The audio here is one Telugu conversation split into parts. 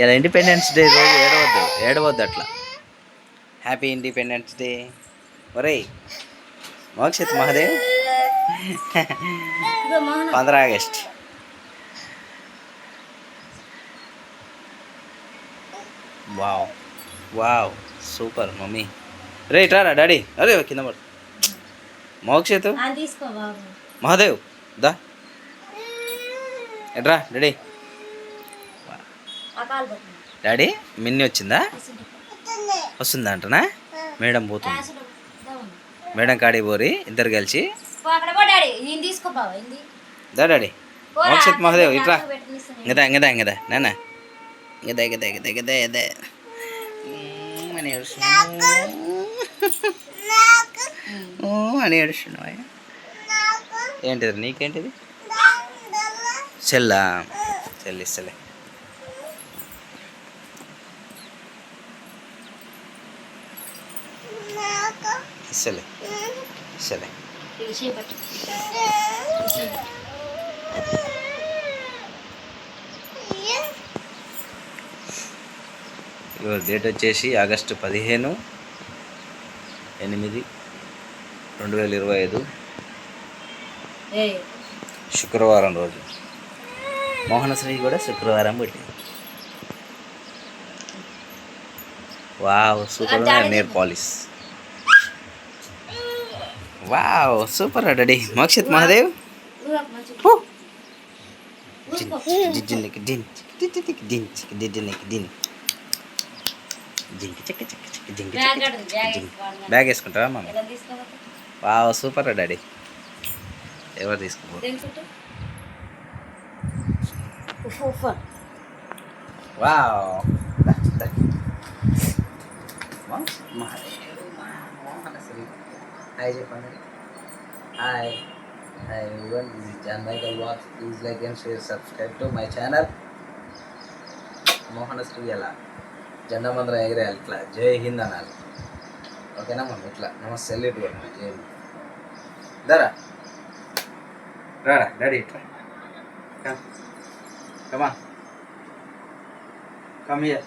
ఇలా ఇండిపెండెన్స్ డే రోజు ఏడవద్దు ఏడవద్దు అట్లా. హ్యాపీ ఇండిపెండెన్స్ డే ఒరేయ్ Mokshith Mahadev పంద్ర August wow wow super mummy. రే ఇట్రారా డాడీ? అరే కింద పడు. మోక్షిత్? మహాదేవ్ దా. ఎట్రా డాడీ. డాడీ మిన్ని వచ్చిందా? వస్తుందా. అంటనా? మేడం పోతుంది. మేడం కాడికి పోరి ఇద్దరు కలిసి. దా డాడీ. మోక్షిత్ మహాదేవ్ ఇట్రా. ఇంకదా ఇంకదా ఇంకదా నాన్న ఇంకదా ఇంకదా ఇంకదా ఇంకదా ఇదే అని ఏడుస్తున్నావు. అని ఏడుస్తున్నావు ఏంటిది నీకేంటిది? సెల్లా సెల్ ఇవి చేపట్టు. ఇవాళ డేట్ వచ్చేసి ఆగస్టు పదిహేను ఎనిమిది రెండు వేల ఇరవై ఐదు. శుక్రవారం రోజు. మోహనశ్రీ కూడా శుక్రవారం పుట్టింది. వావ్ సూపర్ నేర్ polish wow super daddy Mokshit Mahadev. జిజ్జినికి జిన్ జిజ్జినికి జిన్ జిజ్జినికి జిన్ జింకి చెక్క చెక్క చెక్క జింకి బ్యాగ్ వేసుకుంటావా మమ్మీ? వావ్ సూపర్ డాడీ ఎవరు తీసుకో. వావ్ దా, దా. వావ్, మహాదేవ్, మోహనశ్రీ. హాయ్ చెప్పండి hi hi everyone this is John Michael watch please like and share subscribe to my channel Mohanasri ఎలా జెండా మందరం ఎగిరేయాలి ఇట్లా జై హింద్ అనాలి ఓకేనా మనం ఇట్లా నమస్తే సెల్యూట్ కొట్టాలి జై హింద్ దరా రాడా డాడీ ఇట్లా కమా కమ్ హియర్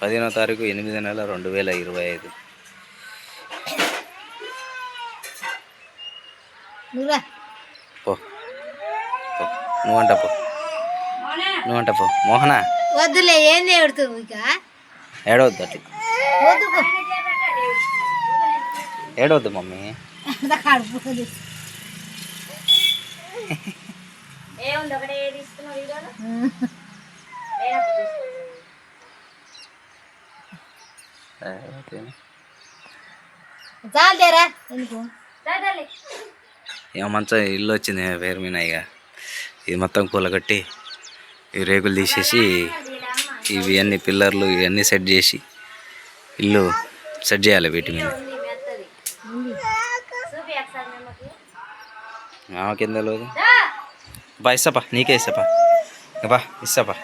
పదిహేనో తారీఖు ఎనిమిది నెల రెండు వేల ఇరవై ఐదు. పో. నువ్వంట పో. మోనా, నువ్వంట పో. మోహన? వద్దులే ఏంది ఎడుతుంది ఇక. ఏడవద్దు అట్లా ఏడవద్దు మమ్మీ. ఏముంది ఒకటే తీసుకున్నావు ఏమో మంచం ఇల్లు వచ్చింది పేరు మీద ఇక. ఇది మొత్తం కూలగట్టి ఈ రేకులు తీసేసి ఇవి అన్ని పిల్లర్లు ఇవన్నీ సెట్ చేసి ఇల్లు సెట్ చేయాలి వీటి మీద. ఉంది మీ అత్తది. చూపి ఒకసారి మేమకి. మామ కింద లేదు బా ఇస్తాపా నీకే ఇస్తాపా బా. ఇస్తాపా